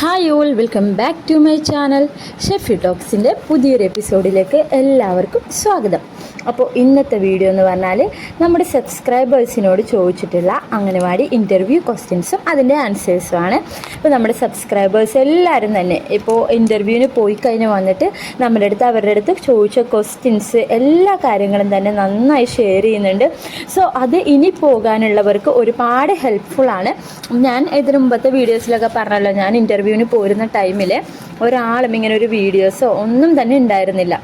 Hi all welcome back to my channel Shefi ടോക്സിന്റെ പുതിയൊരു എപ്പിസോഡിലേക്ക് എല്ലാവർക്കും സ്വാഗതം. അപ്പോൾ ഇന്നത്തെ വീഡിയോ എന്ന് പറഞ്ഞാൽ നമ്മുടെ സബ്സ്ക്രൈബേഴ്സിനോട് ചോദിച്ചിട്ടുള്ള അംഗനവാടി ഇന്റർവ്യൂ ക്വസ്റ്റ്യൻസും അതിന്റെ ആൻസേഴ്സുമാണ് അപ്പോൾ നമ്മുടെ സബ്സ്ക്രൈബേഴ്സ് എല്ലാവരും തന്നെ ഇപ്പോൾ ഇന്റർവ്യൂവിന് പോയി കഴിഞ്ഞ് വന്നിട്ട് നമ്മുടെ അടുത്ത് അവരുടെ അടുത്ത് ചോദിച്ച ക്വസ്റ്റ്യൻസ് എല്ലാ കാര്യങ്ങളും തന്നെ നന്നായി ഷെയർ ചെയ്യുന്നുണ്ട്. സോ അത് ഇനി പോകാനുള്ളവർക്ക് ഒരുപാട് ഹെൽപ്ഫുള്ളാണ് ഞാൻ ഇതിനു മുമ്പത്തെ വീഡിയോസിലൊക്കെ പറഞ്ഞല്ലോ ഞാൻ ഇന്റർവ്യൂവിന് പോരുന്ന ടൈമിൽ ഒരാളും ഇങ്ങനെ ഒരു വീഡിയോസോ ഒന്നും തന്നെ ഉണ്ടായിരുന്നില്ല.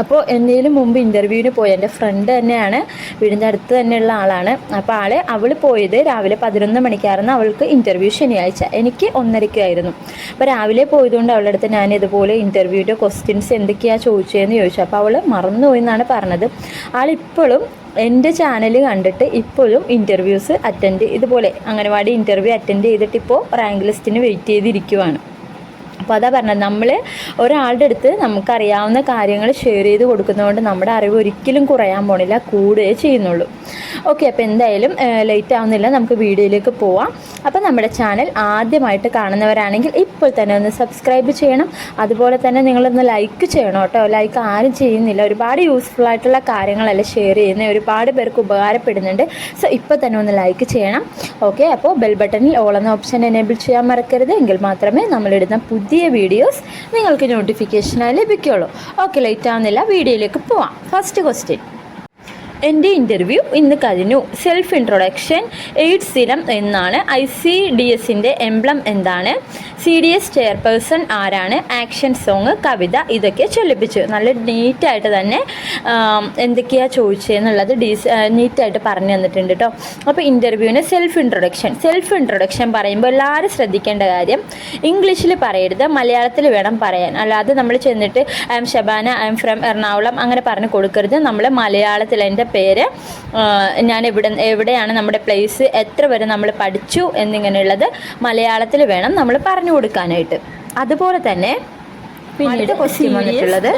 അപ്പോൾ എന്നേലും മുമ്പ് ഇന്റർവ്യൂവിന് പോയി എന്റെ ഫ്രണ്ട് തന്നെയാണ് വീടിന്റെ അടുത്ത് തന്നെയുള്ള ആളാണ്. അപ്പോൾ ആൾ അവൾ പോയത് രാവിലെ പതിനൊന്ന് മണിക്കായിരുന്നു അവൾക്ക് ഇന്റർവ്യൂ ശനിയാഴ്ച. എനിക്ക് ഒന്നരയ്ക്കായിരുന്നു. അപ്പോൾ രാവിലെ പോയതുകൊണ്ട് അവളുടെ അടുത്ത് ഞാൻ ഇതുപോലെ ഇന്റർവ്യൂവിന്റെ ക്വസ്റ്റ്യൻസ് എന്തൊക്കെയാണ് ചോദിച്ചതെന്ന് ചോദിച്ചു. അപ്പോൾ അവൾ മറന്നുപോയി എന്നാണ് പറഞ്ഞത്. ആളിപ്പോഴും എന്റെ ചാനൽ കണ്ടിട്ട് ഇപ്പോഴും ഇന്റർവ്യൂസ് അറ്റൻഡ് ഇതുപോലെ അംഗനവാടി ഇന്റർവ്യൂ അറ്റൻഡ് ചെയ്തിട്ട് ഇപ്പോൾ റാങ്ക് ലിസ്റ്റിന് വെയിറ്റ് ചെയ്തിരിക്കുവാണ്. അപ്പോൾ അതാ പറഞ്ഞത് നമ്മൾ ഒരാളുടെ അടുത്ത് നമുക്കറിയാവുന്ന കാര്യങ്ങൾ ഷെയർ ചെയ്ത് കൊടുക്കുന്നതുകൊണ്ട് നമ്മുടെ അറിവ് ഒരിക്കലും കുറയാൻ പോണില്ല കൂടുകയേ ചെയ്യുന്നുള്ളൂ. ഓക്കെ അപ്പോൾ എന്തായാലും ലേറ്റ് ആവുന്നില്ല നമുക്ക് വീഡിയോയിലേക്ക് പോവാം. അപ്പോൾ നമ്മുടെ ചാനൽ ആദ്യമായിട്ട് കാണുന്നവരാണെങ്കിൽ ഇപ്പോൾ തന്നെ ഒന്ന് സബ്സ്ക്രൈബ് ചെയ്യണം. അതുപോലെ തന്നെ നിങ്ങളൊന്ന് ലൈക്ക് ചെയ്യണം കേട്ടോ. ലൈക്ക് ആരും ചെയ്യുന്നില്ല. ഒരുപാട് യൂസ്ഫുൾ ആയിട്ടുള്ള കാര്യങ്ങളല്ല ഷെയർ ചെയ്യുന്നത് ഒരുപാട് പേർക്ക് ഉപകാരപ്പെടുന്നുണ്ട്. സോ ഇപ്പോൾ തന്നെ ഒന്ന് ലൈക്ക് ചെയ്യണം. ഓക്കെ അപ്പോൾ ബെൽ ബട്ടണിൽ ഓൾ എന്ന ഓപ്ഷൻ എനേബിൾ ചെയ്യാൻ മറക്കരുത്. എങ്കിൽ മാത്രമേ നമ്മളിടുന്ന പുതിയ വീഡിയോസ് നിങ്ങൾക്ക് നോട്ടിഫിക്കേഷനായി ലഭിക്കുകയുള്ളൂ ഓക്കെ ലേറ്റ് ആവുന്നില്ല. വീഡിയോയിലേക്ക് പോവാം. ഫസ്റ്റ് ക്വസ്റ്റ്യൻ എന്റെ ഇന്റർവ്യൂ ഇന്ന് കഴിഞ്ഞു. സെൽഫ് ഇൻട്രൊഡക്ഷൻ എയ്ഡ്സ് ദിനം എന്നാണ്. ഐ സി ഡി എസിന്റെ എംബ്ലം എന്താണ്? സി ഡി എസ് ചെയർപേഴ്സൺ ആരാണ്? ആക്ഷൻ സോങ് കവിത ഇതൊക്കെ ചൊല്ലിപ്പിച്ചു. നല്ല നീറ്റായിട്ട് തന്നെ എന്തൊക്കെയാണ് ചോദിച്ചതെന്നുള്ളത് ഡീസ് നീറ്റായിട്ട് പറഞ്ഞു തന്നിട്ടുണ്ട് കേട്ടോ അപ്പോൾ ഇന്റർവ്യൂവിന് സെൽഫ് ഇൻട്രൊഡക്ഷൻ സെൽഫ് ഇൻട്രൊഡക്ഷൻ പറയുമ്പോൾ എല്ലാവരും ശ്രദ്ധിക്കേണ്ട കാര്യം ഇംഗ്ലീഷിൽ പറയരുത് മലയാളത്തിൽ വേണം പറയാൻ. അല്ലാതെ നമ്മൾ ചെന്നിട്ട് I M Shabana I M from Ernakulam അങ്ങനെ പറഞ്ഞു കൊടുക്കരുത്. നമ്മൾ മലയാളത്തിൽ എന്റെ പേര് ഞാൻ എവിടെ എവിടെയാണ് നമ്മുടെ പ്ലേസ് എത്ര വരെ നമ്മൾ പഠിച്ചു എന്നിങ്ങനെയുള്ളത് മലയാളത്തിൽ വേണം നമ്മൾ പറഞ്ഞു കൊടുക്കാനായിട്ട്. അതുപോലെ തന്നെ പിന്നീട് ക്വസ്റ്റ്യൻ വന്നിട്ടുള്ളത്.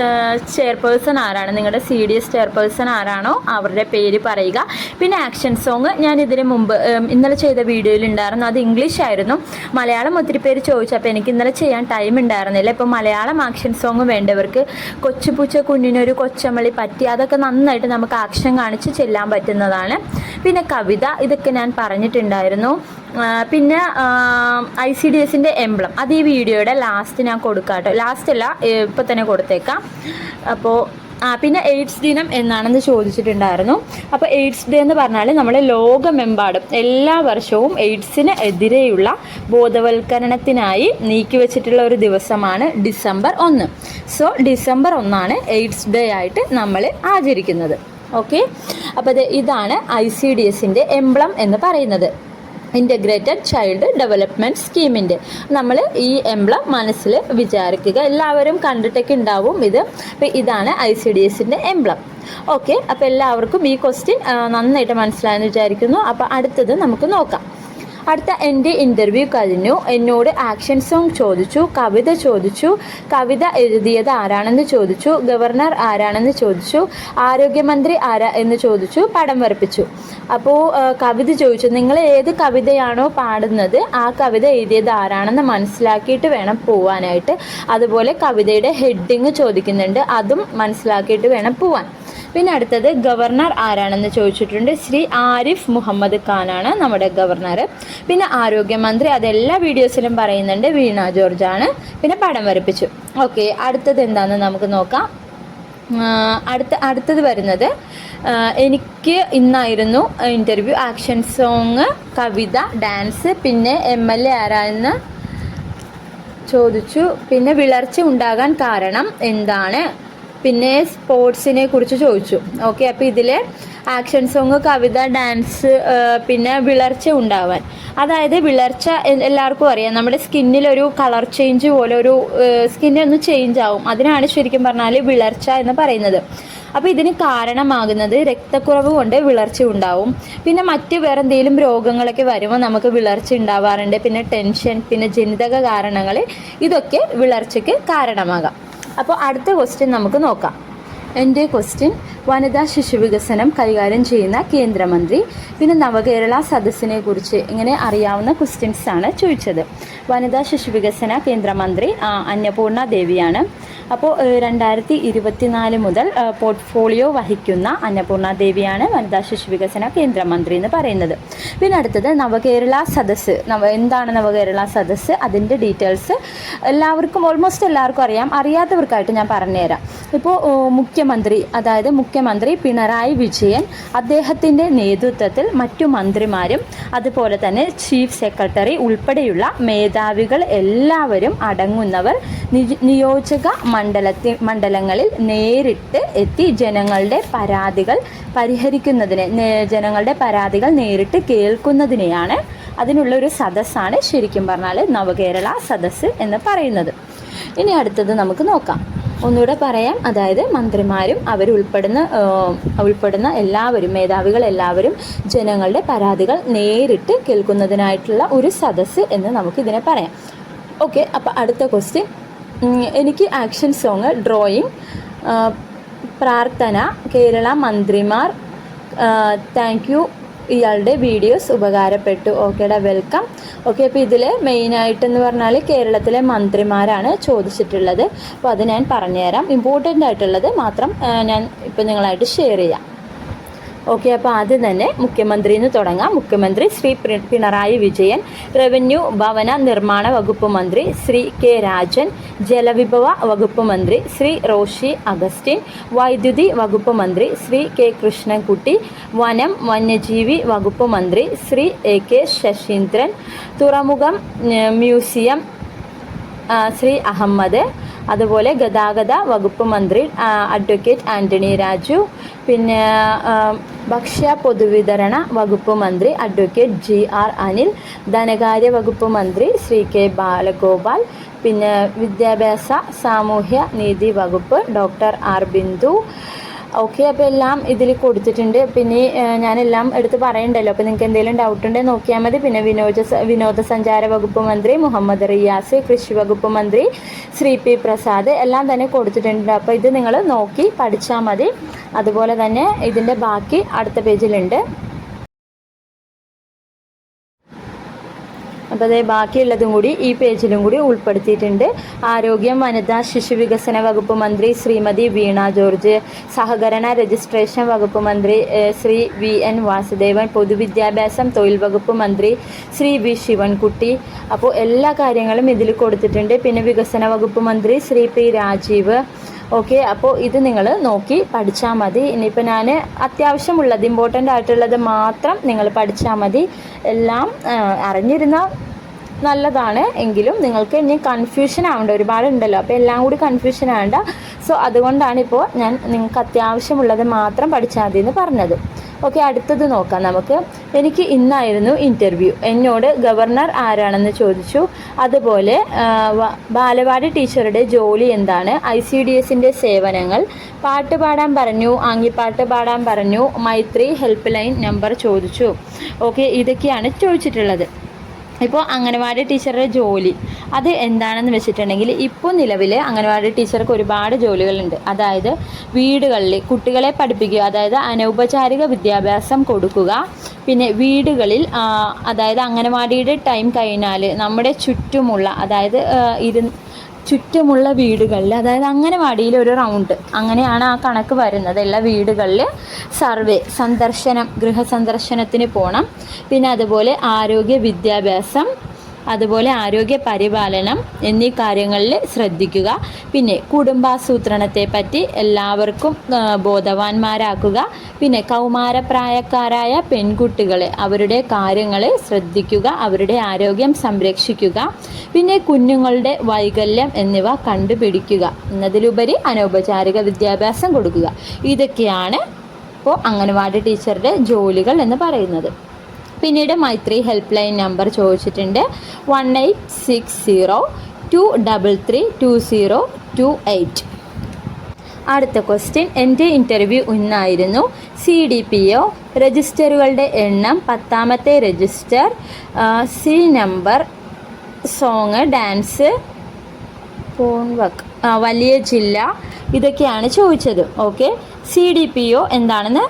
ചെയർപേഴ്സൺ ആരാണ്? നിങ്ങളുടെ സി ഡി എസ് ചെയർപേഴ്സൺ ആരാണോ? അവരുടെ പേര് പറയുക. പിന്നെ ആക്ഷൻ സോങ് ഞാൻ ഇതിന് മുമ്പ് ഇന്നലെ ചെയ്ത വീഡിയോയിൽ ഉണ്ടായിരുന്നു. അത് ഇംഗ്ലീഷ് ആയിരുന്നു. മലയാളം ഒത്തിരി പേര് ചോദിച്ചപ്പോൾ എനിക്ക് ഇന്നലെ ചെയ്യാൻ ടൈം ഉണ്ടായിരുന്നില്ല. ഇപ്പോൾ മലയാളം ആക്ഷൻ സോങ് വേണ്ടവർക്ക് കൊച്ചുപൂച്ച കുഞ്ഞിനൊരു കൊച്ചമളി പറ്റി അതൊക്കെ നന്നായിട്ട് നമുക്ക് ആക്ഷൻ കാണിച്ച് ചെല്ലാൻ പറ്റുന്നതാണ്. പിന്നെ കവിത ഇതൊക്കെ ഞാൻ പറഞ്ഞിട്ടുണ്ടായിരുന്നു. പിന്നെ ഐ സി ഡി എസിന്റെ എംബ്ലം. അത് ഈ വീഡിയോയുടെ ലാസ്റ്റ് ഞാൻ കൊടുക്കാം കേട്ടോ ലാസ്റ്റ് അല്ല ഇപ്പം തന്നെ കൊടുത്തേക്കാം. അപ്പോൾ ആ പിന്നെ എയ്ഡ്സ് ദിനം എന്നാണെന്ന് ചോദിച്ചിട്ടുണ്ടായിരുന്നു. അപ്പോൾ എയ്ഡ്സ് ഡേ എന്ന് പറഞ്ഞാൽ നമ്മൾ ലോകമെമ്പാടും എല്ലാ വർഷവും എയ്ഡ്സിന് എതിരെയുള്ള ബോധവൽക്കരണത്തിനായി നീക്കിവെച്ചിട്ടുള്ള ഒരു ദിവസമാണ് ഡിസംബർ ഒന്ന്. സോ ഡിസംബർ ഒന്നാണ് എയ്ഡ്സ് ഡേ ആയിട്ട് നമ്മൾ ആചരിക്കുന്നത്. ഓക്കെ അപ്പോൾ ഇതാണ് ഐ സി ഡി എസിന്റെ എംബ്ലം എന്ന് പറയുന്നത്. ഇന്റഗ്രേറ്റഡ് ചൈൽഡ് ഡെവലപ്മെന്റ് സ്കീമിന്റെ നമ്മൾ ഈ എംബ്ലം മനസ്സിൽ വിചാരിക്കുക. എല്ലാവരും കണ്ടിട്ടൊക്കെ ഉണ്ടാവും ഇത് ഇതാണ് ഐ സി ഡി എസിന്റെ എംബ്ലം. ഓക്കെ അപ്പോൾ എല്ലാവർക്കും ഈ ക്വസ്റ്റ്യൻ നന്നായിട്ട് മനസ്സിലായെന്ന് വിചാരിക്കുന്നു. അപ്പോൾ അടുത്തത് നമുക്ക് നോക്കാം. അടുത്ത എന്റെ ഇന്റർവ്യൂ കഴിഞ്ഞു. എന്നോട് ആക്ഷൻ സോങ് ചോദിച്ചു കവിത ചോദിച്ചു. കവിത എഴുതിയത് ആരാണെന്ന് ചോദിച്ചു. ഗവർണർ ആരാണെന്ന് ചോദിച്ചു. ആരോഗ്യമന്ത്രി ആരാ എന്ന് ചോദിച്ചു. പടം വരപ്പിച്ചു. അപ്പോൾ കവിത ചോദിച്ചു. നിങ്ങൾ ഏത് കവിതയാണോ പാടുന്നത് ആ കവിത എഴുതിയത് ആരാണെന്ന് മനസ്സിലാക്കിയിട്ട് വേണം പോവാനായിട്ട്. അതുപോലെ കവിതയുടെ ഹെഡിങ് ചോദിക്കുന്നുണ്ട്. അതും മനസ്സിലാക്കിയിട്ട് വേണം പോവാൻ. പിന്നെ അടുത്തത് ഗവർണർ ആരാണെന്ന് ചോദിച്ചിട്ടുണ്ട്. ശ്രീ ആരിഫ് മുഹമ്മദ് ഖാനാണ് നമ്മുടെ ഗവർണർ. പിന്നെ ആരോഗ്യമന്ത്രി അതെല്ലാ വീഡിയോസിലും പറയുന്നുണ്ട്. വീണ ജോർജ് ആണ് പിന്നെ പടം വരപ്പിച്ചു. ഓക്കെ അടുത്തത് എന്താണെന്ന് നമുക്ക് നോക്കാം. അടുത്ത അടുത്തത് വരുന്നത് എനിക്ക് ഇന്നായിരുന്നു ഇന്റർവ്യൂ ആക്ഷൻ സോങ് കവിത ഡാൻസ് പിന്നെ എം എൽ എ ആരാന്ന് ചോദിച്ചു. പിന്നെ വിളർച്ച ഉണ്ടാകാൻ കാരണം എന്താണ്? പിന്നെ സ്പോർട്സിനെ കുറിച്ച് ചോദിച്ചു. ഓക്കെ അപ്പോൾ ഇതിൽ ആക്ഷൻ സോങ് കവിത ഡാൻസ് പിന്നെ വിളർച്ച ഉണ്ടാവാൻ. അതായത് വിളർച്ച എല്ലാവർക്കും അറിയാം. നമ്മുടെ സ്കിന്നിലൊരു കളർ ചേഞ്ച് പോലെ ഒരു സ്കിന്നൊന്ന് ചേഞ്ച് ആവും. അതിനാണ് ശരിക്കും പറഞ്ഞാൽ വിളർച്ച എന്ന് പറയുന്നത്. അപ്പോൾ ഇതിന് കാരണമാകുന്നത് രക്തക്കുറവ് കൊണ്ട് വിളർച്ച ഉണ്ടാവും. പിന്നെ മറ്റ് വേറെ എന്തെങ്കിലും രോഗങ്ങളൊക്കെ വരുമ്പോൾ നമുക്ക് വിളർച്ച ഉണ്ടാവാറുണ്ട്. പിന്നെ ടെൻഷൻ പിന്നെ ജനിതക കാരണങ്ങൾ ഇതൊക്കെ വിളർച്ചയ്ക്ക് കാരണമാകാം. അപ്പോൾ അടുത്ത ക്വസ്റ്റ്യൻ നമുക്ക് നോക്കാം. എന്റെ ക്വസ്റ്റ്യൻ വനിതാ ശിശു വികസനം കൈകാര്യം ചെയ്യുന്ന കേന്ദ്രമന്ത്രി. പിന്നെ നവകേരള സദസ്സിനെ കുറിച്ച് ഇങ്ങനെ അറിയാവുന്ന ക്വസ്റ്റ്യൻസ് ആണ് ചോദിച്ചത്. വനിതാ ശിശു വികസന കേന്ദ്രമന്ത്രി അന്നപൂർണ ദേവിയാണ്. അപ്പോൾ രണ്ടായിരത്തി ഇരുപത്തിനാല് മുതൽ പോർട്ട്ഫോളിയോ വഹിക്കുന്ന അന്നപൂർണ ദേവിയാണ് വനിതാ ശിശു വികസന കേന്ദ്രമന്ത്രി എന്ന് പറയുന്നത്. പിന്നെ അടുത്തത് നവകേരള സദസ്സ്. നവ എന്താണ് നവകേരള സദസ്സ്? അതിന്റെ ഡീറ്റെയിൽസ് എല്ലാവർക്കും ഓൾമോസ്റ്റ് എല്ലാവർക്കും അറിയാം. അറിയാത്തവർക്കായിട്ട് ഞാൻ പറഞ്ഞുതരാം. ഇപ്പോൾ മുഖ്യമന്ത്രി അതായത് മുഖ്യമന്ത്രി പിണറായി വിജയൻ അദ്ദേഹത്തിന്റെ നേതൃത്വത്തിൽ മറ്റു മന്ത്രിമാരും അതുപോലെ തന്നെ ചീഫ് സെക്രട്ടറി ഉൾപ്പെടെയുള്ള മേധാവികൾ എല്ലാവരും അടങ്ങുന്നവർ നിയോജക മണ്ഡലത്തിൽ മണ്ഡലങ്ങളിൽ നേരിട്ട് എത്തി ജനങ്ങളുടെ പരാതികൾ പരിഹരിക്കുന്നതിന് ജനങ്ങളുടെ പരാതികൾ നേരിട്ട് കേൾക്കുന്നതിനെയാണ് അതിനുള്ള ഒരു സദസ്സാണ് ശരിക്കും പറഞ്ഞാൽ നവകേരള സദസ്സ് എന്ന് പറയുന്നത്. ഇനി അടുത്തത് നമുക്ക് നോക്കാം. ഒന്നുകൂടെ പറയാം. അതായത് മന്ത്രിമാരും അവരുൾപ്പെടുന്ന ഉൾപ്പെടുന്ന എല്ലാവരും മേധാവികൾ എല്ലാവരും ജനങ്ങളുടെ പരാതികൾ നേരിട്ട് കേൾക്കുന്നതിനായിട്ടുള്ള ഒരു സദസ്സ് എന്ന് നമുക്ക് ഇതിനെ പറയാം. ഓക്കെ അപ്പോൾ അടുത്ത ക്വസ്റ്റ്യൻ എനിക്ക് ആക്ഷൻ സോങ് ഡ്രോയിങ് പ്രാർത്ഥന കേരള മന്ത്രിമാർ താങ്ക് യു ഇയാളുടെ വീഡിയോസ് ഉപകാരപ്പെട്ടു. ഓക്കേടാ വെൽക്കം ഓക്കെ അപ്പോൾ ഇതിൽ മെയിനായിട്ടെന്ന് പറഞ്ഞാൽ കേരളത്തിലെ മന്ത്രിമാരാണ് ചോദിച്ചിട്ടുള്ളത്. അപ്പോൾ അത് ഞാൻ പറഞ്ഞുതരാം. ഇമ്പോർട്ടന്റ് ആയിട്ടുള്ളത് മാത്രം ഞാൻ ഇപ്പോൾ നിങ്ങളായിട്ട് ഷെയർ ചെയ്യാം. ഓക്കെ അപ്പോൾ ആദ്യം തന്നെ മുഖ്യമന്ത്രി എന്ന് തുടങ്ങാം. മുഖ്യമന്ത്രി ശ്രീ പിണറായി വിജയൻ റവന്യൂ ഭവന നിർമ്മാണ വകുപ്പ് മന്ത്രി ശ്രീ കെ രാജൻ ജലവിഭവ വകുപ്പ് മന്ത്രി ശ്രീ റോഷി അഗസ്റ്റിൻ വൈദ്യുതി വകുപ്പ് മന്ത്രി ശ്രീ കെ കൃഷ്ണൻകുട്ടി വനം വന്യജീവി വകുപ്പ് മന്ത്രി ശ്രീ എ കെ ശശീന്ദ്രൻ തുറമുഖം മ്യൂസിയം ശ്രീ അഹമ്മദ് അതുപോലെ ഗതാഗത വകുപ്പ് മന്ത്രി അഡ്വക്കേറ്റ് ആന്റണി രാജു പിന്നെ ഭക്ഷ്യ പൊതുവിതരണ വകുപ്പ് മന്ത്രി അഡ്വക്കേറ്റ് ജി ആർ അനിൽ ധനകാര്യ വകുപ്പ് മന്ത്രി ശ്രീ കെ ബാലഗോപാൽ പിന്നെ വിദ്യാഭ്യാസ സാമൂഹ്യ നീതി വകുപ്പ് ഡോക്ടർ ആർ ബിന്ദു ഓക്കെ അപ്പോൾ എല്ലാം ഇതിൽ കൊടുത്തിട്ടുണ്ട്. പിന്നെ ഞാനെല്ലാം എടുത്ത് പറയണ്ടല്ലോ. അപ്പോൾ നിങ്ങൾക്ക് എന്തെങ്കിലും ഡൗട്ട് ഉണ്ടെങ്കിൽ നോക്കിയാൽ മതി. പിന്നെ വിനോദ വിനോദസഞ്ചാര വകുപ്പ് മന്ത്രി മുഹമ്മദ് റിയാസ് കൃഷി വകുപ്പ് മന്ത്രി ശ്രീ പി പ്രസാദ് എല്ലാം തന്നെ കൊടുത്തിട്ടുണ്ട്. അപ്പോൾ ഇത് നിങ്ങൾ നോക്കി പഠിച്ചാൽ മതി. അതുപോലെ തന്നെ ഇതിന്റെ ബാക്കി അടുത്ത പേജിലുണ്ട്. അപ്പോൾ അതേ ബാക്കിയുള്ളതും കൂടി ഈ പേജിലും കൂടി ഉൾപ്പെടുത്തിയിട്ടുണ്ട്. ആരോഗ്യം വനിതാ ശിശു വികസന വകുപ്പ് മന്ത്രി ശ്രീമതി വീണ ജോർജ് സഹകരണ രജിസ്ട്രേഷൻ വകുപ്പ് മന്ത്രി ശ്രീ വി എൻ വാസുദേവൻ പൊതുവിദ്യാഭ്യാസം തൊഴിൽ വകുപ്പ് മന്ത്രി ശ്രീ വി ശിവൻകുട്ടി. അപ്പോൾ എല്ലാ കാര്യങ്ങളും ഇതിൽ കൊടുത്തിട്ടുണ്ട്. പിന്നെ വികസന വകുപ്പ് മന്ത്രി ശ്രീ പി രാജീവ് ഓക്കെ അപ്പോൾ ഇത് നിങ്ങൾ നോക്കി പഠിച്ചാൽ മതി. ഇനിയിപ്പോൾ ഞാൻ അത്യാവശ്യമുള്ളത് ഇമ്പോർട്ടന്റ് ആയിട്ടുള്ളത് മാത്രം നിങ്ങൾ പഠിച്ചാൽ മതി. എല്ലാം അറിഞ്ഞിരുന്ന നല്ലതാണ് എങ്കിലും നിങ്ങൾക്ക് ഇനി കൺഫ്യൂഷൻ ആവേണ്ട ഒരുപാടുണ്ടല്ലോ. അപ്പോൾ എല്ലാം കൂടി കൺഫ്യൂഷൻ ആവേണ്ട. സോ അതുകൊണ്ടാണ് ഇപ്പോൾ ഞാൻ നിങ്ങൾക്ക് അത്യാവശ്യമുള്ളത് മാത്രം പഠിച്ചാൽ മതി എന്ന് പറഞ്ഞത്. ഓക്കെ അടുത്തത് നോക്കാം നമുക്ക്. എനിക്ക് ഇന്നായിരുന്നു ഇന്റർവ്യൂ എന്നോട് ഗവർണർ ആരാണെന്ന് ചോദിച്ചു. അതുപോലെ ബാലവാടി ടീച്ചറുടെ ജോലി എന്താണ്? ഐ സി ഡി എസിന്റെ സേവനങ്ങൾ. പാട്ട് പാടാൻ പറഞ്ഞു ആങ്ങിപ്പാട്ട് പാടാൻ പറഞ്ഞു മൈത്രി ഹെൽപ്പ് ലൈൻ നമ്പർ ചോദിച്ചു. ഓക്കെ ഇതൊക്കെയാണ് ചോദിച്ചിട്ടുള്ളത്. ഇപ്പോൾ അംഗനവാടി ടീച്ചറുടെ ജോലി. അത് എന്താണെന്ന് വെച്ചിട്ടുണ്ടെങ്കിൽ ഇപ്പോൾ നിലവിൽ അംഗനവാടി ടീച്ചർക്ക് ഒരുപാട് ജോലികളുണ്ട്. അതായത് വീടുകളിൽ കുട്ടികളെ പഠിപ്പിക്കുക അതായത് അനൗപചാരിക വിദ്യാഭ്യാസം കൊടുക്കുക. പിന്നെ വീടുകളിൽ അതായത് അംഗനവാടിയുടെ ടൈം കഴിഞ്ഞാൽ നമ്മുടെ ചുറ്റുമുള്ള അതായത് ഇരു ചുറ്റുമുള്ള വീടുകളിൽ അതായത് അങ്ങനെ വാടിയിൽ ഒരു റൗണ്ട്. അങ്ങനെയാണ് ആ കണക്ക് വരുന്നത്. എല്ലാ വീടുകളിൽ സർവേ സന്ദർശനം ഗൃഹസന്ദർശനത്തിന് പോകണം പിന്നെ അതുപോലെ ആരോഗ്യ വിദ്യാഭ്യാസം അതുപോലെ ആരോഗ്യ പരിപാലനം എന്നീ കാര്യങ്ങളിൽ ശ്രദ്ധിക്കുക. പിന്നെ കുടുംബാസൂത്രണത്തെ പറ്റി എല്ലാവർക്കും ബോധവാന്മാരാക്കുക. പിന്നെ കൗമാരപ്രായക്കാരായ പെൺകുട്ടികളെ അവരുടെ കാര്യങ്ങൾ ശ്രദ്ധിക്കുക അവരുടെ ആരോഗ്യം സംരക്ഷിക്കുക. പിന്നെ കുഞ്ഞുങ്ങളുടെ വൈകല്യം എന്നിവ കണ്ടുപിടിക്കുക. എന്നതിലുപരി അനൗപചാരിക വിദ്യാഭ്യാസം കൊടുക്കുക. ഇതൊക്കെയാണ് ഇപ്പോൾ അംഗനവാടി ടീച്ചറുടെ ജോലികൾ എന്ന് പറയുന്നത്. പിന്നീട് മൈത്രി ഹെൽപ്പ് ലൈൻ നമ്പർ ചോദിച്ചിട്ടുണ്ട്. One eight six zero two double three two zero two eight അടുത്ത ക്വസ്റ്റ്യൻ എന്റെ ഇന്റർവ്യൂ ഇന്നായിരുന്നു. സി ഡി പി ഒ രജിസ്റ്ററുകളുടെ എണ്ണം പത്താമത്തെ register C number song dance phone work വലിയ ജില്ല ഇതൊക്കെയാണ് ചോദിച്ചത്. Okay C D P O എന്താണെന്ന്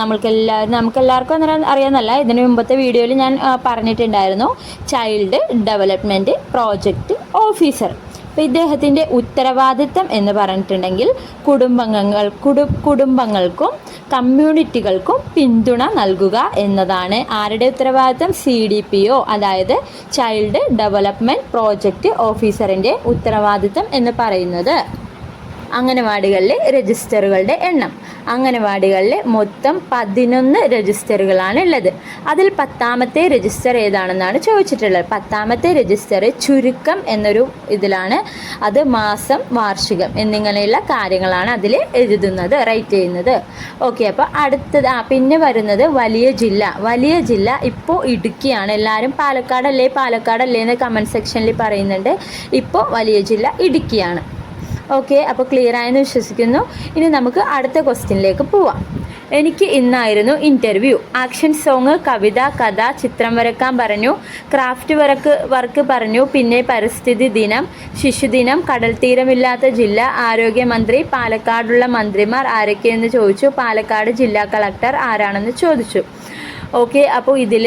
നമ്മൾക്കെല്ലാ നമുക്കെല്ലാവർക്കും അന്നേരം അറിയാമെന്നല്ല ഇതിന് മുമ്പത്തെ വീഡിയോയിൽ ഞാൻ പറഞ്ഞിട്ടുണ്ടായിരുന്നു. ചൈൽഡ് ഡെവലപ്മെന്റ് പ്രോജക്റ്റ് ഓഫീസർ അപ്പോൾ ഇദ്ദേഹത്തിന്റെ ഉത്തരവാദിത്തം എന്ന് പറഞ്ഞിട്ടുണ്ടെങ്കിൽ കുടുംബങ്ങൾ കുടു കുടുംബങ്ങൾക്കും കമ്മ്യൂണിറ്റികൾക്കും പിന്തുണ നൽകുക എന്നതാണ്. ആരുടെ ഉത്തരവാദിത്തം? സി ഡി പി ഒ അതായത് ചൈൽഡ് ഡെവലപ്മെന്റ് പ്രോജക്റ്റ് ഓഫീസറിന്റെ ഉത്തരവാദിത്തം എന്ന് പറയുന്നത്. അംഗനവാടികളിലെ രജിസ്റ്ററുകളുടെ എണ്ണം. അംഗനവാടികളിലെ മൊത്തം പതിനൊന്ന് രജിസ്റ്ററുകളാണ് ഉള്ളത്. അതിൽ പത്താമത്തെ രജിസ്റ്റർ ഏതാണെന്നാണ് ചോദിച്ചിട്ടുള്ളത്. പത്താമത്തെ രജിസ്റ്റർ ചുരുക്കം എന്നൊരു ഇതിലാണ്. അത് മാസം വാർഷികം എന്നിങ്ങനെയുള്ള കാര്യങ്ങളാണ് അതിൽ എഴുതുന്നത് റൈറ്റ് ചെയ്യുന്നത്. ഓക്കെ അപ്പോൾ അടുത്തത് ആ പിന്നെ വരുന്നത് വലിയ ജില്ല. വലിയ ജില്ല ഇപ്പോൾ ഇടുക്കിയാണ്. എല്ലാവരും പാലക്കാടല്ലേ? പാലക്കാടല്ലേ എന്ന് കമന്റ് സെക്ഷനിൽ പറയുന്നുണ്ട്. ഇപ്പോൾ വലിയ ജില്ല ഇടുക്കിയാണ്. ഓക്കെ അപ്പോൾ ക്ലിയർ ആയെന്ന് വിശ്വസിക്കുന്നു. ഇനി നമുക്ക് അടുത്ത ക്വസ്റ്റ്യനിലേക്ക് പോവാം. എനിക്ക് ഇന്നായിരുന്നു ഇന്റർവ്യൂ ആക്ഷൻ സോങ് കവിത കഥ ചിത്രം വരക്കാൻ പറഞ്ഞു. ക്രാഫ്റ്റ് വർക്ക് വർക്ക് പറഞ്ഞു. പിന്നെ പരിസ്ഥിതി ദിനം ശിശുദിനം കടൽ തീരമില്ലാത്ത ജില്ല ആരോഗ്യമന്ത്രി പാലക്കാടുള്ള മന്ത്രിമാർ ആരൊക്കെയെന്ന് ചോദിച്ചു. പാലക്കാട് ജില്ലാ കളക്ടർ ആരാണെന്ന് ചോദിച്ചു. ഓക്കെ അപ്പോൾ ഇതിൽ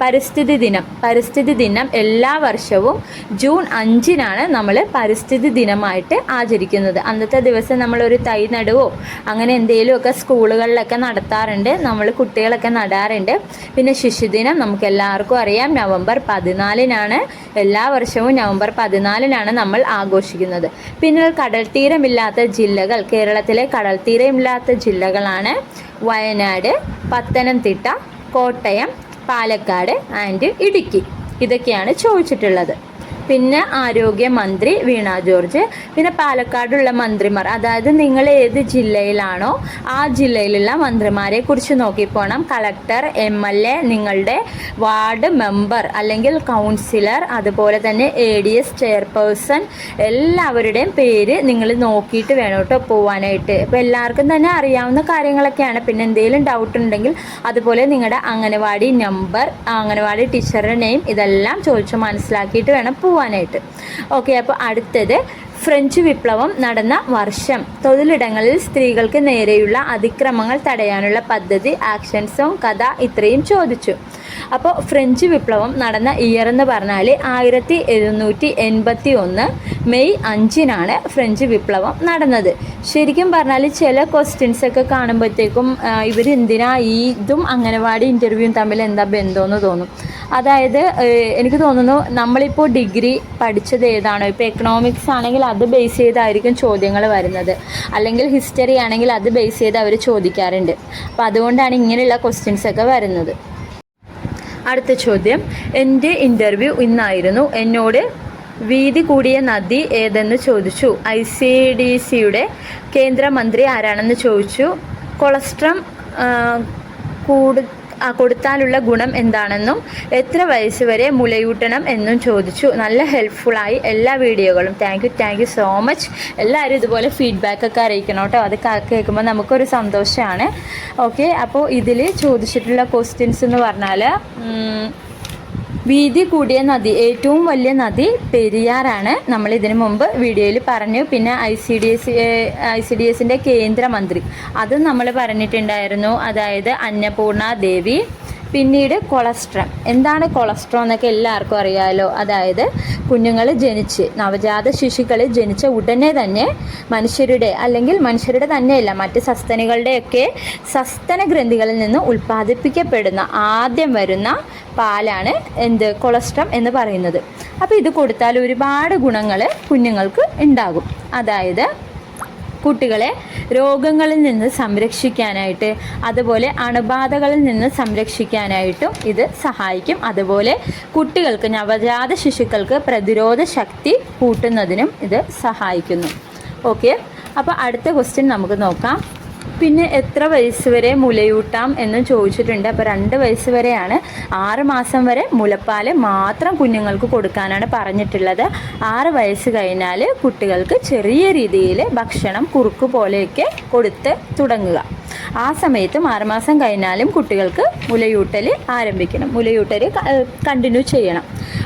പരിസ്ഥിതി ദിനം പരിസ്ഥിതി ദിനം എല്ലാ വർഷവും ജൂൺ അഞ്ചിനാണ് നമ്മൾ പരിസ്ഥിതി ദിനമായിട്ട് ആചരിക്കുന്നത്. അന്നത്തെ ദിവസം നമ്മളൊരു തൈ നടുവോ അങ്ങനെ എന്തെങ്കിലുമൊക്കെ സ്കൂളുകളിലൊക്കെ നടത്താറുണ്ട് നമ്മൾ കുട്ടികളൊക്കെ നടാറുണ്ട്. പിന്നെ ശിശുദിനം നമുക്ക് എല്ലാവർക്കും അറിയാം നവംബർ പതിനാലിനാണ് എല്ലാ വർഷവും നവംബർ പതിനാലിനാണ് നമ്മൾ ആഘോഷിക്കുന്നത്. പിന്നെ കടൽ തീരമില്ലാത്ത ജില്ലകൾ കേരളത്തിലെ കടൽ തീരമില്ലാത്ത ജില്ലകളാണ് വയനാട് പത്തനംതിട്ട കോട്ടയം പാലക്കാട് ആൻഡ് ഇടുക്കി. ഇതൊക്കെയാണ് ചോദിച്ചിട്ടുള്ളത്. പിന്നെ ആരോഗ്യമന്ത്രി വീണ ജോർജ് പിന്നെ പാലക്കാടുള്ള മന്ത്രിമാർ. അതായത് നിങ്ങൾ ഏത് ജില്ലയിലാണോ ആ ജില്ലയിലുള്ള മന്ത്രിമാരെ കുറിച്ച് നോക്കിപ്പോണം കളക്ടർ എം എൽ എ നിങ്ങളുടെ വാർഡ് മെമ്പർ അല്ലെങ്കിൽ കൗൺസിലർ അതുപോലെ തന്നെ എ ഡി എസ് ചെയർപേഴ്സൺ എല്ലാവരുടെയും പേര് നിങ്ങൾ നോക്കിയിട്ട് വേണം കേട്ടോ പോവാനായിട്ട്. ഇപ്പോൾ എല്ലാവർക്കും തന്നെ അറിയാവുന്ന കാര്യങ്ങളൊക്കെയാണ്. പിന്നെ എന്തെങ്കിലും ഡൗട്ട് ഉണ്ടെങ്കിൽ അതുപോലെ നിങ്ങളുടെ അംഗനവാടി നമ്പർ അംഗനവാടി ടീച്ചറുടെ നെയിം ഇതെല്ലാം ചോദിച്ച് മനസ്സിലാക്കിയിട്ട് വേണം പോവാനായിട്ട്. ഓക്കെ അപ്പോൾ അടുത്തത് ഫ്രഞ്ച് വിപ്ലവം നടന്ന വർഷം. തൊഴിലിടങ്ങളിൽ സ്ത്രീകൾക്ക് നേരെയുള്ള അതിക്രമങ്ങൾ തടയാനുള്ള പദ്ധതി ആക്ഷൻ സോങ് കഥ ഇത്രയും ചോദിച്ചു. അപ്പോൾ ഫ്രഞ്ച് വിപ്ലവം നടന്ന ഇയർ എന്ന് പറഞ്ഞാൽ ആയിരത്തി എഴുന്നൂറ്റി എൺപത്തി ഒന്ന് മെയ് അഞ്ചിനാണ് ഫ്രഞ്ച് വിപ്ലവം നടന്നത്. ശരിക്കും പറഞ്ഞാൽ ചില ക്വസ്റ്റ്യൻസ് ഒക്കെ കാണുമ്പോഴത്തേക്കും ഇവർ എന്തിനാ ഈ ഇതും അംഗനവാടി ഇന്റർവ്യൂവും തമ്മിൽ എന്താ ബന്ധമെന്ന് തോന്നും. അതായത് എനിക്ക് തോന്നുന്നു നമ്മളിപ്പോൾ ഡിഗ്രി പഠിച്ചത് ഏതാണോ ഇപ്പോൾ എക്കണോമിക്സ് ആണെങ്കിൽ അത് ബേസ് ചെയ്തായിരിക്കും ചോദ്യങ്ങൾ വരുന്നത്. അല്ലെങ്കിൽ ഹിസ്റ്ററി ആണെങ്കിൽ അത് ബേസ് ചെയ്ത് അവർ ചോദിക്കാറുണ്ട്. അപ്പോൾ അതുകൊണ്ടാണ് ഇങ്ങനെയുള്ള ക്വസ്റ്റ്യൻസ് ഒക്കെ വരുന്നത്. അടുത്ത ചോദ്യം. എന്റെ ഇന്റർവ്യൂ ഇന്നായിരുന്നു. എന്നോട് വീതി കൂടിയ നദി ഏതെന്ന് ചോദിച്ചു. ഐ സി ഡി സിയുടെ കേന്ദ്രമന്ത്രി ആരാണെന്ന് ചോദിച്ചു. കൊളസ്ട്രം കൂടു കൊടുത്താലുള്ള ഗുണം എന്താണെന്നും എത്ര വയസ്സ് വരെ മുലയൂട്ടണം എന്നും ചോദിച്ചു. നല്ല ഹെൽപ്ഫുള്ളായി എല്ലാ വീഡിയോകളും. Thank you thank you so much എല്ലാവരും ഇതുപോലെ ഫീഡ്ബാക്ക് ഒക്കെ അറിയിക്കണം കേട്ടോ. അത് കേൾക്കുമ്പോൾ നമുക്കൊരു സന്തോഷമാണ്. ഓക്കെ അപ്പോൾ ഇതിൽ ചോദിച്ചിട്ടുള്ള ക്വസ്റ്റ്യൻസ് എന്ന് പറഞ്ഞാൽ വീതി കൂടിയ നദി ഏറ്റവും വലിയ നദി പെരിയാറാണ്. നമ്മൾ ഇതിനു മുമ്പ് വീഡിയോയിൽ പറഞ്ഞു. പിന്നെ I C D S I C D എസിന്റെ കേന്ദ്രമന്ത്രി. അതും നമ്മൾ പറഞ്ഞിട്ടുണ്ടായിരുന്നു. അതായത് അന്നപൂർണ ദേവി. പിന്നീട് കൊളസ്ട്രം. എന്താണ് കൊളസ്ട്രോൾ എന്നൊക്കെ എല്ലാവർക്കും അറിയാമല്ലോ അതായത് കുഞ്ഞുങ്ങൾ ജനിച്ച് നവജാത ശിശുക്കൾ ജനിച്ച ഉടനെ തന്നെ മനുഷ്യരുടെ അല്ലെങ്കിൽ മനുഷ്യരുടെ തന്നെയല്ല മറ്റ് സസ്തനികളുടെയൊക്കെ സസ്തന ഗ്രന്ഥികളിൽ നിന്ന് ഉൽപ്പാദിപ്പിക്കപ്പെടുന്ന ആദ്യം വരുന്ന പാലാണ് എന്ത്? കൊളസ്ട്രം എന്ന് പറയുന്നത്. അപ്പോൾ ഇത് കൊടുത്താൽ ഒരുപാട് ഗുണങ്ങൾ കുഞ്ഞുങ്ങൾക്ക് ഉണ്ടാകും. അതായത് കുട്ടികളെ രോഗങ്ങളിൽ നിന്ന് സംരക്ഷിക്കാനായിട്ട് അതുപോലെ അണുബാധകളിൽ നിന്ന് സംരക്ഷിക്കാനായിട്ടും ഇത് സഹായിക്കും. അതുപോലെ കുട്ടികൾക്ക് നവജാത ശിശുക്കൾക്ക് പ്രതിരോധ ശക്തി കൂട്ടുന്നതിനും ഇത് സഹായിക്കുന്നു. ഓക്കെ അപ്പോൾ അടുത്ത ക്വസ്റ്റ്യൻ നമുക്ക് നോക്കാം. പിന്നെ എത്ര വയസ്സ് വരെ മുലയൂട്ടാം എന്ന് ചോദിച്ചിട്ടുണ്ട്. അപ്പോൾ രണ്ട് വയസ്സ് വരെയാണ്. ആറ് മാസം വരെ മുലപ്പാൽ മാത്രം കുഞ്ഞുങ്ങൾക്ക് കൊടുക്കാനാണ് പറഞ്ഞിട്ടുള്ളത്. ആറ് വയസ്സ് കഴിഞ്ഞാൽ കുട്ടികൾക്ക് ചെറിയ രീതിയിൽ ഭക്ഷണം കുറുക്ക് പോലെയൊക്കെ കൊടുത്ത് തുടങ്ങുക. ആ സമയത്ത് ആറുമാസം കഴിഞ്ഞാലും കുട്ടികൾക്ക് മുലയൂട്ടൽ ആരംഭിക്കണം. മുലയൂട്ടൽ കണ്ടിന്യൂ ചെയ്യണം.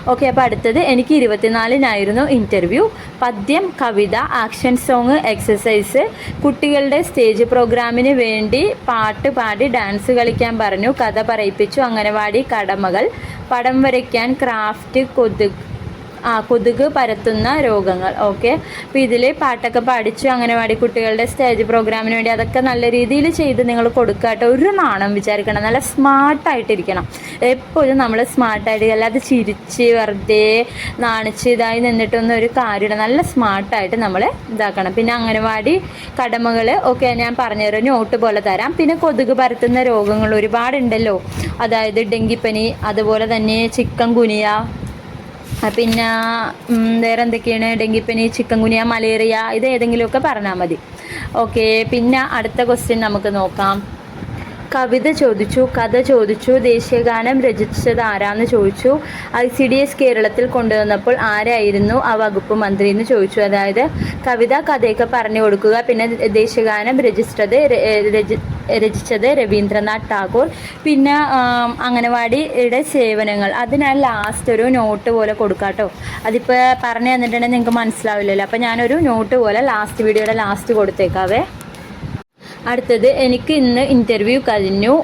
ഓക്കെ അപ്പോൾ അടുത്തത് എനിക്ക് ഇരുപത്തിനാലിനായിരുന്നു ഇന്റർവ്യൂ പദ്യം കവിത ആക്ഷൻ സോങ് എക്സസൈസ് കുട്ടികളുടെ സ്റ്റേജ് പ്രോഗ്രാമിന് വേണ്ടി പാട്ട് പാടി ഡാൻസ് കളിക്കാൻ പറഞ്ഞു കഥ പറയിപ്പിച്ചു അംഗനവാടി കടമകൾ പടം വരയ്ക്കാൻ ക്രാഫ്റ്റ് കൊതുക് ആ കൊതുക് പരത്തുന്ന രോഗങ്ങൾ. ഓക്കെ അപ്പോൾ ഇതിൽ പാട്ടൊക്കെ പഠിച്ചു അങ്ങനെവാടി കുട്ടികളുടെ സ്റ്റേജ് പ്രോഗ്രാമിന് വേണ്ടി അതൊക്കെ നല്ല രീതിയിൽ ചെയ്ത് നിങ്ങൾ കൊടുക്കുക കേട്ടോ. ഒരു നാണം വിചാരിക്കണം. നല്ല സ്മാർട്ടായിട്ടിരിക്കണം എപ്പോഴും നമ്മൾ സ്മാർട്ടായിട്ട് അല്ലാതെ ചിരിച്ച് വെറുതെ നാണിച്ച് ഇതായി നിന്നിട്ടൊന്നും ഒരു കാര്യമില്ല. നല്ല സ്മാർട്ടായിട്ട് നമ്മൾ ഇതാക്കണം. പിന്നെ അംഗനവാടി കടമകൾ ഒക്കെ ഞാൻ പറഞ്ഞുതരാം. നോട്ട് പോലെ തരാം. പിന്നെ കൊതുക് പരത്തുന്ന രോഗങ്ങൾ ഒരുപാടുണ്ടല്ലോ. അതായത് ഡെങ്കിപ്പനി അതുപോലെ തന്നെ ചിക്കൻ ഗുനിയ പിന്നെ വേറെ എന്തൊക്കെയാണ് ഡെങ്കിപ്പനി ചിക്കൻ ഗുനിയ മലേറിയ ഇത് ഏതെങ്കിലുമൊക്കെ പറഞ്ഞാൽ മതി. ഓക്കെ പിന്നെ അടുത്ത ക്വസ്റ്റ്യൻ നമുക്ക് നോക്കാം. കവിത ചോദിച്ചു കഥ ചോദിച്ചു ദേശീയഗാനം രചിച്ചത് ആരാന്ന് ചോദിച്ചു? ഐ സി ഡി എസ് കേരളത്തിൽ കൊണ്ടുവന്നപ്പോൾ ആരായിരുന്നു? ആ വകുപ്പ് മന്ത്രി എന്ന് ചോദിച്ചു. അതായത് കവിത കഥയൊക്കെ പറഞ്ഞു കൊടുക്കുക പിന്നെ ദേശീയഗാനം രജിസ്റ്റർ രചിച്ചത് രവീന്ദ്രനാഥ് ടാഗോർ. പിന്നെ അംഗനവാടിയുടെ സേവനങ്ങൾ. അതിനാൽ ലാസ്റ്റ് ഒരു നോട്ട് പോലെ കൊടുക്കാട്ടോ അതിപ്പോൾ പറഞ്ഞു തന്നിട്ടുണ്ടെങ്കിൽ നിങ്ങൾക്ക് മനസ്സിലാവില്ലല്ലോ. അപ്പോൾ ഞാനൊരു നോട്ട് പോലെ ലാസ്റ്റ് വീഡിയോയുടെ ലാസ്റ്റ് കൊടുത്തേക്കാവേ. അടുത്തത് എനിക്ക് ഇന്ന് ഇന്റർവ്യൂ കഴിഞ്ഞു.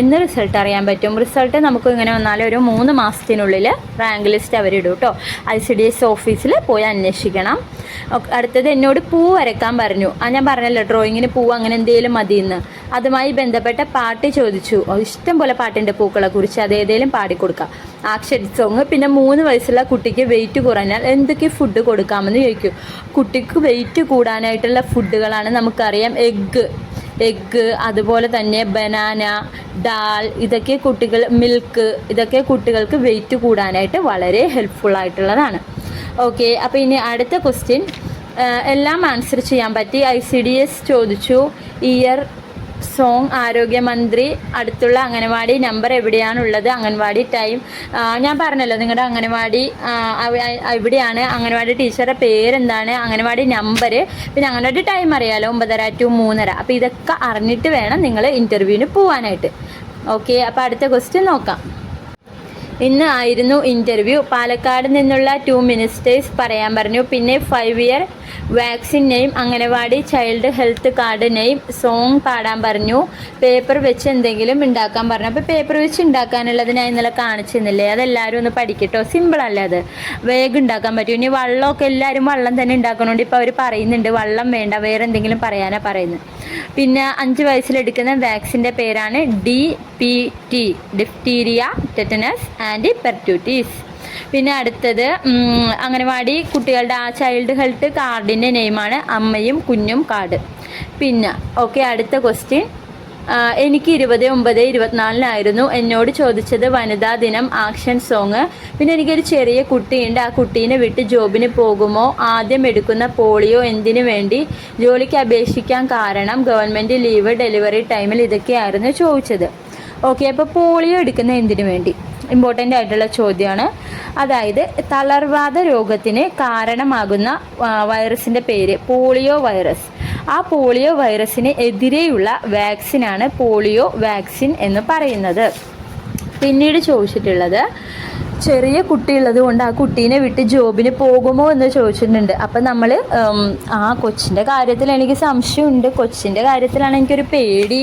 എന്ന് റിസൾട്ട് അറിയാൻ പറ്റും. റിസൾട്ട് നമുക്ക് ഇങ്ങനെ വന്നാൽ ഒരു മൂന്ന് മാസത്തിനുള്ളിൽ റാങ്ക് ലിസ്റ്റ് അവരിടും കേട്ടോ ഐ സി ഡി എസ് ഓഫീസിൽ പോയി അന്വേഷിക്കണം. അടുത്തത് എന്നോട് പൂ വരയ്ക്കാൻ പറഞ്ഞു. ആ ഞാൻ പറഞ്ഞല്ലോ ഡ്രോയിങ്ങിന് പൂ അങ്ങനെ എന്തെങ്കിലും മതിയെന്ന് അതുമായി ബന്ധപ്പെട്ട പാട്ട് ചോദിച്ചു. ഇഷ്ടം പോലെ പാട്ടിന്റെ പൂക്കളെ കുറിച്ച്. അത് ഏതെങ്കിലും പാടിക്കൊടുക്കാം ആക്ഷൻ സോങ് പിന്നെ മൂന്ന് വയസ്സുള്ള കുട്ടിക്ക് വെയിറ്റ് കുറഞ്ഞാൽ എന്തൊക്കെ ഫുഡ് കൊടുക്കാമെന്ന് ചോദിക്കും. കുട്ടിക്ക് വെയിറ്റ് കൂടാനായിട്ടുള്ള ഫുഡുകളാണ് നമുക്കറിയാം. എഗ്ഗ് എഗ്ഗ് അതുപോലെ തന്നെ ബനാന ഡാൽ ഇതൊക്കെ കുട്ടികൾ മിൽക്ക് ഇതൊക്കെ കുട്ടികൾക്ക് വെയിറ്റ് കൂടാനായിട്ട് വളരെ ഹെൽപ്ഫുൾ ആയിട്ടുള്ളതാണ്. ഓക്കെ അപ്പോൾ ഇനി അടുത്ത ക്വസ്റ്റ്യൻ എല്ലാം ആൻസർ ചെയ്യാൻ പറ്റി. ഐ സി ഡി എസ് ചോദിച്ചു. ഇയർ സോങ് ആരോഗ്യമന്ത്രി അടുത്തുള്ള അംഗനവാടി നമ്പർ എവിടെയാണുള്ളത്? അംഗൻവാടി ടൈം. ഞാൻ പറഞ്ഞല്ലോ നിങ്ങളുടെ അംഗനവാടി എവിടെയാണ് അംഗനവാടി ടീച്ചറുടെ പേരെന്താണ്? അംഗനവാടി നമ്പർ. പിന്നെ അംഗനവാടി ടൈം അറിയാലോ ഒമ്പതര ടു മൂന്നര. അപ്പോൾ ഇതൊക്കെ അറിഞ്ഞിട്ട് വേണം നിങ്ങൾ ഇന്റർവ്യൂവിന് പോകാനായിട്ട് ഓക്കെ അപ്പോൾ അടുത്ത ക്വസ്റ്റ്യൻ നോക്കാം. ഇന്ന് ആയിരുന്നു ഇന്റർവ്യൂ പാലക്കാട് നിന്നുള്ള ടു മിനിസ്റ്റേഴ്സ് പറയാൻ പറഞ്ഞു. പിന്നെ five year vaccine name anganwadi child health card name song പാടാൻ പറഞ്ഞു. പേപ്പർ വെച്ച് എന്തെങ്കിലും ഉണ്ടാക്കാൻ പറഞ്ഞു. അപ്പോൾ പേപ്പർ വെച്ച് ഉണ്ടാക്കാനുള്ളത് ഞാൻ ഇന്നലെ കാണിച്ചിരുന്നില്ലേ? അതെല്ലാവരും ഒന്ന് പഠിക്കട്ടോ. സിമ്പിൾ അല്ലേ അത്? വേഗം ഉണ്ടാക്കാൻ പറ്റും. ഇനി വള്ളമൊക്കെ എല്ലാവരും വള്ളം തന്നെ ഉണ്ടാക്കണോണ്ട് ഇപ്പോൾ അവർ പറയുന്നുണ്ട്. വള്ളം വേണ്ട. വേറെ എന്തെങ്കിലും പറയാനാണ് പറയുന്നത് പിന്നെ അഞ്ച് വയസ്സിലെടുക്കുന്ന വാക്സിന്റെ പേരാണ് D P T diphtheria tetanus and pertussis പിന്നെ അടുത്തത് അംഗനവാടി കുട്ടികളുടെ ആ ചൈൽഡ് ഹെൽത്ത് കാർഡിന്റെ നെയിമാണ് അമ്മയും കുഞ്ഞും കാർഡ്. പിന്നെ ഓക്കെ അടുത്ത ക്വസ്റ്റ്യൻ എനിക്ക് ഇരുപത് ഒമ്പത് ഇരുപത്തിനാലിനായിരുന്നു. എന്നോട് ചോദിച്ചത് വനിതാ ദിനം ആക്ഷൻ സോങ്. പിന്നെ എനിക്കൊരു ചെറിയ കുട്ടിയുണ്ട്. ആ കുട്ടീനെ വിട്ട് ജോബിന് പോകുമോ? ആദ്യം എടുക്കുന്ന പോളിയോ എന്തിനു വേണ്ടി? ജോലിക്ക് അപേക്ഷിക്കാൻ കാരണം ഗവൺമെന്റ് ലീവ് ഡെലിവറി ടൈമിൽ ഇതൊക്കെയായിരുന്നു ചോദിച്ചത്. ഓക്കെ അപ്പോൾ പോളിയോ എടുക്കുന്ന എന്തിനു വേണ്ടി? ഇമ്പോർട്ടന്റ് ആയിട്ടുള്ള ചോദ്യമാണ്. അതായത് തളർവാദ രോഗത്തിന് കാരണമാകുന്ന വൈറസിന്റെ പേര് പോളിയോ വൈറസ്. ആ പോളിയോ വൈറസിന് എതിരെയുള്ള വാക്സിനാണ് പോളിയോ വാക്സിൻ എന്ന് പറയുന്നത്. പിന്നീട് ചോദിച്ചിട്ടുള്ളത് ചെറിയ കുട്ടിയുള്ളത് കൊണ്ട് ആ കുട്ടീനെ വിട്ട് ജോബിന് പോകുമോ എന്ന് ചോദിച്ചിട്ടുണ്ട്. അപ്പം നമ്മൾ ആ കൊച്ചിന്റെ കാര്യത്തിൽ എനിക്ക് സംശയമുണ്ട്. കൊച്ചിന്റെ കാര്യത്തിലാണ് എനിക്കൊരു പേടി.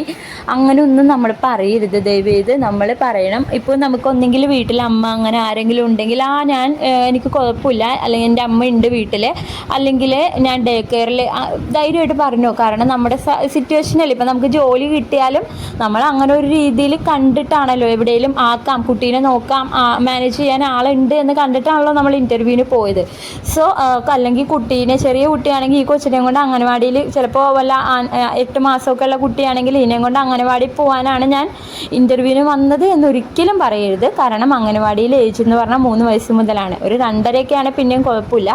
അങ്ങനെ ഒന്നും നമ്മൾ പറയരുത് ദയവേത് നമ്മൾ പറയണം. ഇപ്പോൾ നമുക്ക് ഒന്നെങ്കിൽ വീട്ടിൽ അമ്മ അങ്ങനെ ആരെങ്കിലും ഉണ്ടെങ്കിൽ ആ ഞാൻ എനിക്ക് കുഴപ്പമില്ല. അല്ലെങ്കിൽ എന്റെ അമ്മ ഉണ്ട് വീട്ടിൽ അല്ലെങ്കിൽ ഞാൻ ഡേ കെയറിൽ ധൈര്യമായിട്ട് പറഞ്ഞു. കാരണം നമ്മുടെ സിറ്റുവേഷനല്ലേ ഇപ്പം നമുക്ക് ജോലി കിട്ടിയാലും നമ്മൾ അങ്ങനെ ഒരു രീതിയിൽ കണ്ടിട്ടാണല്ലോ എവിടെയെങ്കിലും ആക്കാം. കുട്ടീനെ നോക്കാം മാനേജ് ചെയ്യാൻ ആളുണ്ട് എന്ന് കണ്ടിട്ടാണല്ലോ നമ്മൾ ഇന്റർവ്യൂവിന് പോയത്. സോ അല്ലെങ്കിൽ കുട്ടീനെ ചെറിയ കുട്ടിയാണെങ്കിൽ ഈ കൊച്ചിനെയും കൊണ്ട് അംഗനവാടിയിൽ ചിലപ്പോൾ വല്ല എട്ട് മാസമൊക്കെ ഉള്ള കുട്ടിയാണെങ്കിൽ ഇതിനെയും കൊണ്ട് അംഗനവാടി പോകാനാണ് ഞാൻ ഇന്റർവ്യൂവിന് വന്നത് എന്നൊരിക്കലും പറയരുത്. കാരണം അംഗനവാടിയിൽ ഏജ് എന്ന് പറഞ്ഞാൽ മൂന്ന് വയസ്സ് മുതലാണ്. ഒരു രണ്ടരയൊക്കെയാണ് പിന്നെയും കുഴപ്പമില്ല.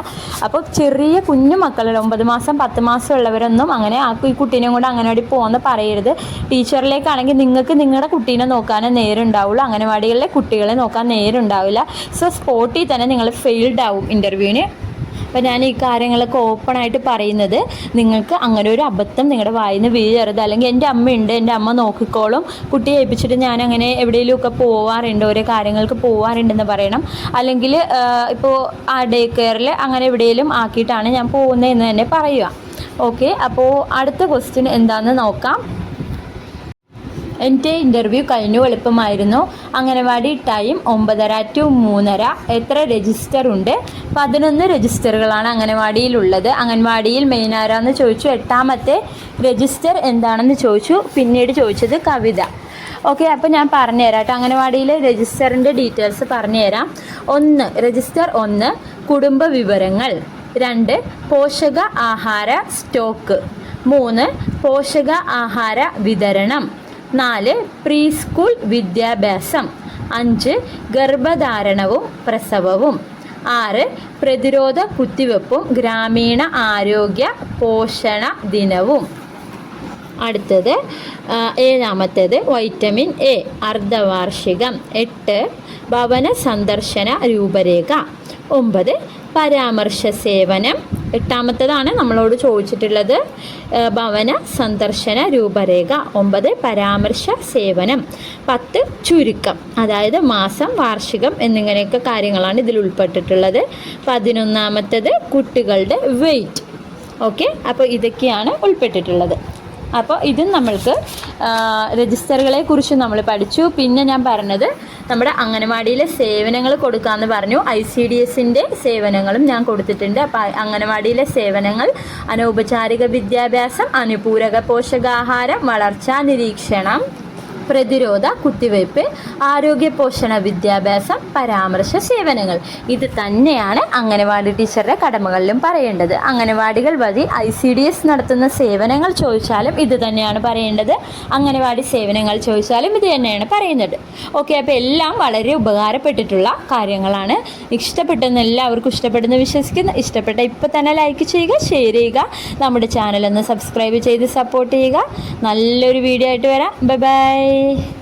അപ്പോൾ ചെറിയ കുഞ്ഞു മക്കളുടെ ഒമ്പത് മാസം പത്ത് മാസം ഉള്ളവരൊന്നും അങ്ങനെ ആ ഈ കുട്ടീനെയും കൊണ്ട് അംഗനവാടി പോകുമെന്ന് പറയരുത്. ടീച്ചറിലേക്കാണെങ്കിൽ നിങ്ങൾക്ക് നിങ്ങളുടെ കുട്ടീനെ നോക്കാനേ നേരുണ്ടാവുള്ളൂ. അംഗനവാടികളിലെ കുട്ടികളെ നോക്കാൻ നേരുണ്ടാവില്ല. സോ സ്പോട്ടിൽ തന്നെ നിങ്ങൾ ഫെയിൽഡ് ആവും ഇന്റർവ്യൂവിന് അപ്പോൾ ഞാൻ ഈ കാര്യങ്ങളൊക്കെ ഓപ്പണായിട്ട് പറയുന്നത് നിങ്ങൾക്ക് അങ്ങനെ ഒരു അബദ്ധം നിങ്ങളുടെ വായിൽ നിന്ന് വീഴരുത്. അല്ലെങ്കിൽ എന്റെ അമ്മയുണ്ട് എന്റെ അമ്മ നോക്കിക്കോളും. കുട്ടിയെ ഏൽപ്പിച്ചിട്ട് ഞാൻ അങ്ങനെ എവിടെയെങ്കിലുമൊക്കെ പോവാറുണ്ട് ഓരോ കാര്യങ്ങൾക്ക് പോവാറുണ്ടെന്ന് പറയണം. അല്ലെങ്കിൽ ഇപ്പോൾ ആ ഡേ കെയറിൽ അങ്ങനെ എവിടെയെങ്കിലും ആക്കിയിട്ടാണ് ഞാൻ പോകുന്നതെന്ന് തന്നെ പറയുക. ഓക്കെ അപ്പോൾ അടുത്ത ക്വസ്റ്റ്യൻ എന്താണെന്ന് നോക്കാം. എന്റെ ഇന്റർവ്യൂ കഴിഞ്ഞു എളുപ്പമായിരുന്നു. അംഗനവാടി ടൈം ഒമ്പതര ടു മൂന്നര. എത്ര രജിസ്റ്റർ ഉണ്ട്? പതിനൊന്ന് രജിസ്റ്ററുകളാണ് അംഗനവാടിയിലുള്ളത്. അംഗൻവാടിയിൽ മെയിൻ ആരാന്ന് ചോദിച്ചു. എട്ടാമത്തെ രജിസ്റ്റർ എന്താണെന്ന് ചോദിച്ചു. പിന്നീട് ചോദിച്ചത് കവിത. ഓക്കെ അപ്പോൾ ഞാൻ പറഞ്ഞു തരാം കേട്ടോ. അംഗനവാടിയിലെ രജിസ്റ്ററിന്റെ ഡീറ്റെയിൽസ് പറഞ്ഞു തരാം ഒന്ന് രജിസ്റ്റർ ഒന്ന് കുടുംബ വിവരങ്ങൾ. രണ്ട് പോഷക ആഹാര സ്റ്റോക്ക് മൂന്ന് പോഷക ആഹാര വിതരണം. നാല് പ്രീ സ്കൂൾ വിദ്യാഭ്യാസം. അഞ്ച് ഗർഭധാരണവും പ്രസവവും. ആറ് പ്രതിരോധ കുത്തിവെപ്പും ഗ്രാമീണ ആരോഗ്യ പോഷണ ദിനവും. അടുത്തത് ഏഴാമത്തേത് വൈറ്റമിൻ എ അർദ്ധവാർഷികം. എട്ട് ഭവന സന്ദർശന രൂപരേഖ. ഒമ്പത് പരാമർശ സേവനം. എട്ടാമത്തേതാണ് നമ്മളോട് ചോദിച്ചിട്ടുള്ളത്. ഭവന സന്ദർശന രൂപരേഖ ഒമ്പത് പരാമർശ സേവനം പത്ത് ചുരുക്കം അതായത് മാസം വാർഷികം എന്നിങ്ങനെയൊക്കെ കാര്യങ്ങളാണ് ഇതിൽ ഉൾപ്പെട്ടിട്ടുള്ളത്. പതിനൊന്നാമത്തേത് കുട്ടികളുടെ വെയിറ്റ് ഓക്കെ അപ്പോൾ ഇതൊക്കെയാണ് ഉൾപ്പെട്ടിട്ടുള്ളത്. അപ്പോൾ ഇതും നമ്മൾക്ക് രജിസ്റ്ററുകളെ കുറിച്ച് നമ്മൾ പഠിച്ചു. പിന്നെ ഞാൻ പറഞ്ഞത് നമ്മുടെ അംഗനവാടിയിലെ സേവനങ്ങൾ കൊടുക്കാമെന്ന് പറഞ്ഞു. ഐ സി ഡി എസിന്റെ സേവനങ്ങളും ഞാൻ കൊടുത്തിട്ടുണ്ട്. അപ്പോൾ അംഗനവാടിയിലെ സേവനങ്ങൾ അനൗപചാരിക വിദ്യാഭ്യാസം അനുപൂരക പോഷകാഹാരം വളർച്ചാ നിരീക്ഷണം പ്രതിരോധ കുത്തിവയ്പ്പ് ആരോഗ്യ പോഷണ വിദ്യാഭ്യാസം പരാമർശ സേവനങ്ങൾ. ഇത് തന്നെയാണ് അംഗനവാടി ടീച്ചറുടെ കടമകളിലും പറയേണ്ടത്. അംഗനവാടികൾ വഴി ഐ സി ഡി എസ് നടത്തുന്ന സേവനങ്ങൾ ചോദിച്ചാലും ഇത് തന്നെയാണ് പറയേണ്ടത്. അംഗനവാടി സേവനങ്ങൾ ചോദിച്ചാലും ഇത് തന്നെയാണ് പറയുന്നത്. ഓക്കെ അപ്പോൾ എല്ലാം വളരെ ഉപകാരപ്പെട്ടിട്ടുള്ള കാര്യങ്ങളാണ്. ഇഷ്ടപ്പെട്ടെന്ന് എല്ലാവർക്കും ഇഷ്ടപ്പെടുന്നു വിശ്വസിക്കുന്നു. ഇഷ്ടപ്പെട്ട ഇപ്പോൾ തന്നെ ലൈക്ക് ചെയ്യുക ഷെയർ ചെയ്യുക. നമ്മുടെ ചാനൽ ഒന്ന് സബ്സ്ക്രൈബ് ചെയ്ത് സപ്പോർട്ട് ചെയ്യുക. നല്ലൊരു വീഡിയോ ആയിട്ട് വരാം. Bye bye Bye.